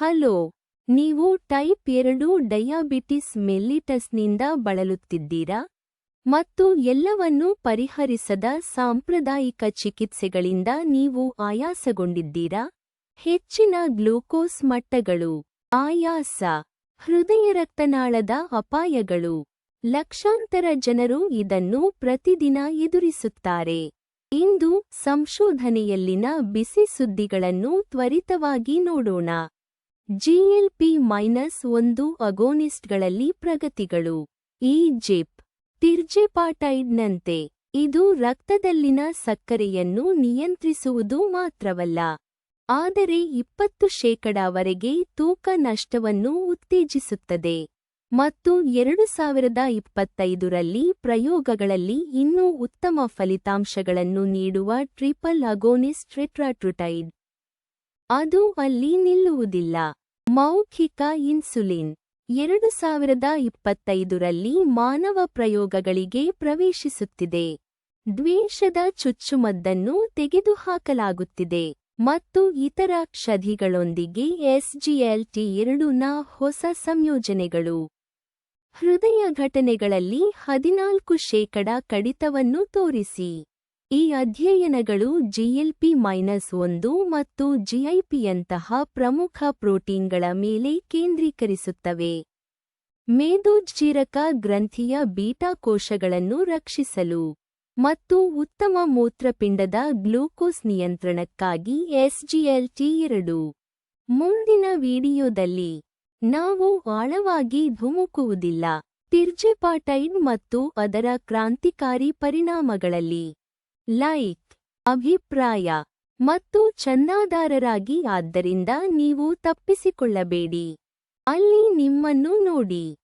Hello, ನೀವು type ಎರಡು diabetes ಮೆಲ್ಲಿಟಸ್ನಿಂದ ಬಳಲುತ್ತಿದ್ದೀರಾ? ಮತ್ತು ಎಲ್ಲವನ್ನೂ ಪರಿಹರಿಸದ ಸಾಂಪ್ರದಾಯಿಕ ಚಿಕಿತ್ಸೆಗಳಿಂದ ನೀವು ಆಯಾಸಗೊಂಡಿದ್ದೀರಾ? ಹೆಚ್ಚಿನ ಗ್ಲೂಕೋಸ್ ಮಟ್ಟಗಳು, ಆಯಾಸ, ಹೃದಯ ರಕ್ತನಾಳದ ಅಪಾಯಗಳು, ಲಕ್ಷಾಂತರ ಜನರು ಇದನ್ನು ಪ್ರತಿದಿನ ಎದುರಿಸುತ್ತಾರೆ. ಇಂದು ಸಂಶೋಧನೆಯಲ್ಲಿನ ಬಿಸಿ ಸುದ್ದಿಗಳನ್ನು ತ್ವರಿತವಾಗಿ ನೋಡೋಣ. ಜಿಎಲ್ಪಿ ಮೈನಸ್ ಒಂದು ಅಗೋನಿಸ್ಟ್ಗಳಲ್ಲಿ ಪ್ರಗತಿಗಳು. ಈ ಜಿಪ್ ತಿರ್ಜೆಪಾಟೈಡ್ನಂತೆ, ಇದು ರಕ್ತದಲ್ಲಿನ ಸಕ್ಕರೆಯನ್ನು ನಿಯಂತ್ರಿಸುವುದು ಮಾತ್ರವಲ್ಲ. ಆದರೆ ಇಪ್ಪತ್ತು ಶೇಕಡಾವರೆಗೆ ತೂಕ ನಷ್ಟವನ್ನು ಉತ್ತೇಜಿಸುತ್ತದೆ. ಮತ್ತು ಎರಡು ಸಾವಿರದ ಇಪ್ಪತ್ತೈದರಲ್ಲಿ ಪ್ರಯೋಗಗಳಲ್ಲಿ ಇನ್ನೂ ಉತ್ತಮ ಫಲಿತಾಂಶಗಳನ್ನು ನೀಡುವ ಟ್ರಿಪಲ್ ಅಗೋನಿಸ್ಟ್ ಟ್ರೆಟ್ರಾಟ್ರುಟೈಡ್ ಅದು ಅಲ್ಲಿ ನಿಲ್ಲುವುದಿಲ್ಲ. ಮೌಖಿಕ ಇನ್ಸುಲಿನ್. ಎರಡು ಸಾವಿರದ ಇಪ್ಪತ್ತೈದರಲ್ಲಿ ಮಾನವ ಪ್ರಯೋಗಗಳಿಗೆ ಪ್ರವೇಶಿಸುತ್ತಿದೆ. ದ್ವೇಷದ ಚುಚ್ಚುಮದ್ದನ್ನು ತೆಗೆದುಹಾಕಲಾಗುತ್ತಿದೆ ಮತ್ತು ಇತರ ಕ್ಷಧಿಗಳೊಂದಿಗೆ ಎಸ್ಜಿಎಲ್ಟಿ ನ ಹೊಸ ಸಂಯೋಜನೆಗಳು. ಹೃದಯ ಘಟನೆಗಳಲ್ಲಿ ಹದಿನಾಲ್ಕು ಶೇಕಡ ಕಡಿತವನ್ನು ತೋರಿಸಿ. ಈ ಅಧ್ಯಯನಗಳು ಜಿಎಲ್ಪಿ ಮೈನಸ್ ಒಂದು ಮತ್ತು ಜಿಐಪಿಯಂತಹ ಪ್ರಮುಖ ಪ್ರೋಟೀನ್ಗಳ ಮೇಲೆ ಕೇಂದ್ರೀಕರಿಸುತ್ತವೆ. ಮೇದೋಜ್ಜೀರಕ ಗ್ರಂಥಿಯ ಬೀಟಾ ಕೋಶಗಳನ್ನು ರಕ್ಷಿಸಲು ಮತ್ತು ಉತ್ತಮ ಮೂತ್ರಪಿಂಡದ ಗ್ಲೂಕೋಸ್ ನಿಯಂತ್ರಣಕ್ಕಾಗಿ ಎಸ್ಜಿಎಲ್ಟಿ ಎರಡು. ಮುಂದಿನ ವಿಡಿಯೋದಲ್ಲಿ ನಾವು ಆಳವಾಗಿ ಧುಮುಕುವುದಿಲ್ಲ, ತಿರ್ಜೆಪಾಟೈಡ್ ಮತ್ತು ಅದರ ಕ್ರಾಂತಿಕಾರಿ ಪರಿಣಾಮಗಳಲ್ಲಿ ಲೈಕ್ ಅಭಿಪ್ರಾಯ ಮತ್ತು ಚಂದಾದಾರರಾಗಿ ಆದ್ದರಿಂದ ನೀವು ತಪ್ಪಿಸಿಕೊಳ್ಳಬೇಡಿ. ಅಲ್ಲಿ ನಿಮ್ಮನ್ನು ನೋಡಿ.